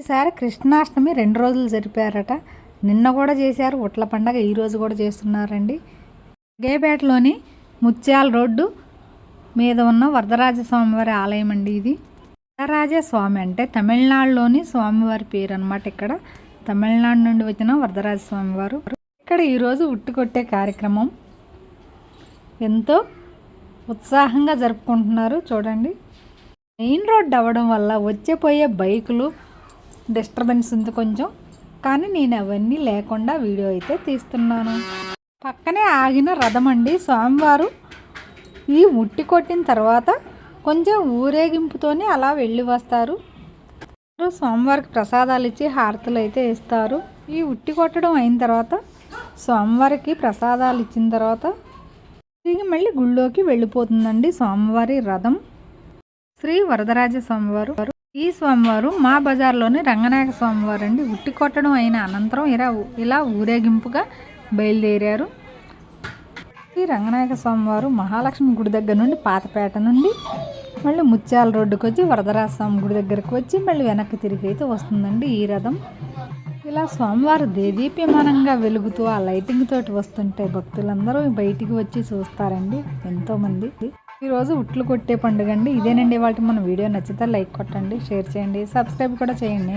ఈసారి కృష్ణాష్టమి రెండు రోజులు జరిపారట. నిన్న కూడా చేశారు ఉట్ల పండగ ఈరోజు కూడా చేస్తున్నారండి. గేపేటలోని ముత్యాల రోడ్డు మీద ఉన్న వరదరాజ స్వామివారి ఆలయం అండి ఇది. వరదరాజ స్వామి అంటే తమిళనాడులోని స్వామివారి పేరు అనమాట ఇక్కడ. తమిళనాడు నుండి వచ్చిన వరదరాజ స్వామివారు. ఇక్కడ ఈరోజు ఉట్టుకొట్టే కార్యక్రమం. ఎంతో ఉత్సాహంగా జరుపుకుంటున్నారు చూడండి. మెయిన్ రోడ్ అవ్వడం వల్ల వచ్చే పోయే బైకులు డిస్టర్బెన్స్ ఉంది కొంచెం. కానీ నేను అవన్నీ లేకుండా వీడియో అయితే తీస్తున్నాను. పక్కనే ఆగిన రథం అండి స్వామివారు. ఈ ఉట్టి కొట్టిన తర్వాత కొంచెం ఊరేగింపుతోనే అలా వెళ్ళి వస్తారు. స్వామివారికి ప్రసాదాలు ఇచ్చి హారతులు అయితే ఇస్తారు. ఈ ఉట్టి కొట్టడం అయిన తర్వాత స్వామివారికి ప్రసాదాలు ఇచ్చిన తర్వాత తిరిగి మళ్ళీ గుళ్ళోకి వెళ్ళిపోతుందండి స్వామివారి రథం. శ్రీ వరదరాజ స్వామివారు. ఈ స్వామివారు మా బజార్లోని రంగనాయక స్వామివారు అండి ఉట్టి కొట్టడం అయిన అనంతరం ఇలా ఇలా ఊరేగింపుగా బయలుదేరారు. ఈ రంగనాయక స్వామివారు మహాలక్ష్మి గుడి దగ్గర నుండి పాతపేట నుండి మళ్ళీ ముత్యాల రోడ్డుకి వచ్చి వరదరాజస్వామి గుడి దగ్గరకు వచ్చి మళ్ళీ వెనక్కి తిరిగి అయితే వస్తుందండి ఈ రథం. ఇలా స్వామివారు దేదీప్యమానంగా వెలుగుతూ ఆ లైటింగ్ తోటి వస్తుంటే భక్తులందరూ బయటికి వచ్చి చూస్తారండి. ఎంతోమంది. ఈరోజు ఉట్లు కొట్టే పండుగ అండి. ఇదేనండి వాళ్ళకి మన వీడియో. నచ్చితే లైక్ కొట్టండి షేర్ చేయండి సబ్స్క్రైబ్ కూడా చేయండి.